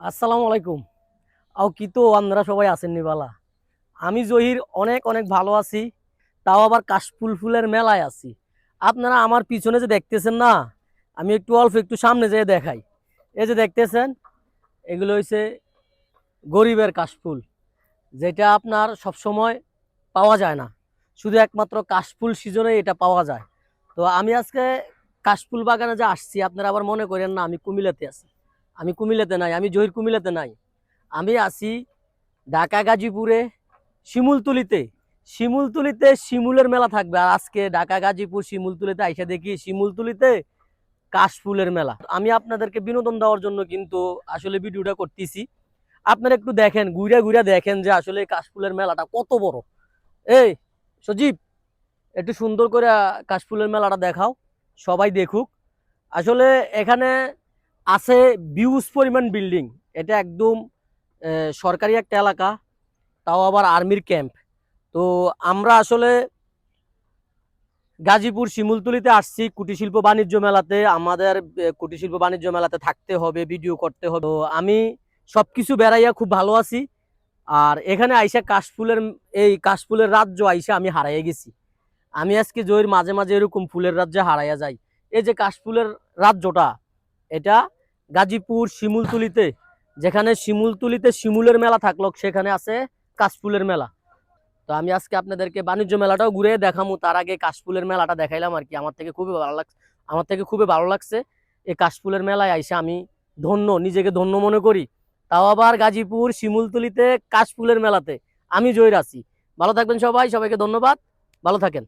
আসসালামু আলাইকুম। আও কি তো আপনারা সবাই আছেন নিবালা আমি জহির, অনেক অনেক ভালো আছি, তাও আবার কাশফুল ফুলের মেলায় আছি। আপনারা আমার পিছনে যে দেখতেছেন না, আমি একটু অল্প একটু সামনে যেয়ে দেখাই। এই যে দেখতেছেন, এগুলো হচ্ছে গরিবের কাশফুল, যেটা আপনার সব সময় পাওয়া যায় না। শুধু একমাত্র কাশফুল সিজনে এটা পাওয়া যায়। তো আমি আজকে কাশফুল বাগানে যে আসছি, আপনারা আবার মনে করেন না, আমি কুমিল্লাতে আছি। আমি কুমিল্লাতে নাই, আমি জহির কুমিল্লাতে নাই। আমি আছি ঢাকা, গাজীপুরে, শিমুলতুলিতে। শিমুলতুলিতে শিমুলের মেলা থাকবে। আর আজকে ঢাকা, গাজীপুর, শিমুলতুলিতে আইসা দেখি শিমুলতুলিতে কাশফুলের মেলা। আমি আপনাদেরকে বিনোদন দেওয়ার জন্য কিন্তু আসলে ভিডিওটা করতেছি। আপনারা একটু দেখেন, ঘুরে ঘুরে দেখেন যে আসলে কাশফুলের মেলাটা কত বড়। এই, সজীব, একটু সুন্দর করে কাশফুলের মেলাটা দেখাও। সবাই দেখুক। আসলে এখানে আছে বিউজ পরিমাণ বিল্ডিং। এটা একদম সরকারি একটা এলাকা তাও আবার আর্মির ক্যাম্প। তো আমরা আসলে গাজীপুর শিমুলতলিতে আসছি কুটির শিল্প বাণিজ্য মেলাতে। আমাদের আহ, কুটির শিল্প বাণিজ্য মেলাতে থাকতে হবে ভিডিও করতে হবে। আমি সবকিছু বেড়াইয়া খুব ভালো আছি। আর এখানে আইসা কাশফুলের এই কাশফুলের রাজ্য আইসা আমি হারাইয়া গেছি। আমি আজকে জয়ের মাঝে মাঝে এরকম ফুলের রাজ্যে হারাইয়া যাই। এই যে কাশফুলের রাজ্যটা এটা গাজীপুর শিমুলতুলিতে, যেখানে শিমুলতুলিতে শিমুলের মেলা থাকল, সেখানে আছে কাশফুলের মেলা। তো আমি আজকে আপনাদেরকে বাণিজ্য মেলাটাও ঘুরে দেখামু, তার আগে কাশফুলের মেলাটা দেখাইলাম আর কি। আমার থেকে খুবই ভালো লাগছে আমার থেকে খুবই ভালো লাগছে। এই কাশফুলের মেলায় আইসে আমি ধন্য, নিজেকে ধন্য মনে করি। তাও আবার গাজীপুর শিমুলতুলিতে কাশফুলের মেলাতে আমি জয়ের আছি। ভালো থাকবেন সবাই, সবাইকে ধন্যবাদ। ভালো থাকেন।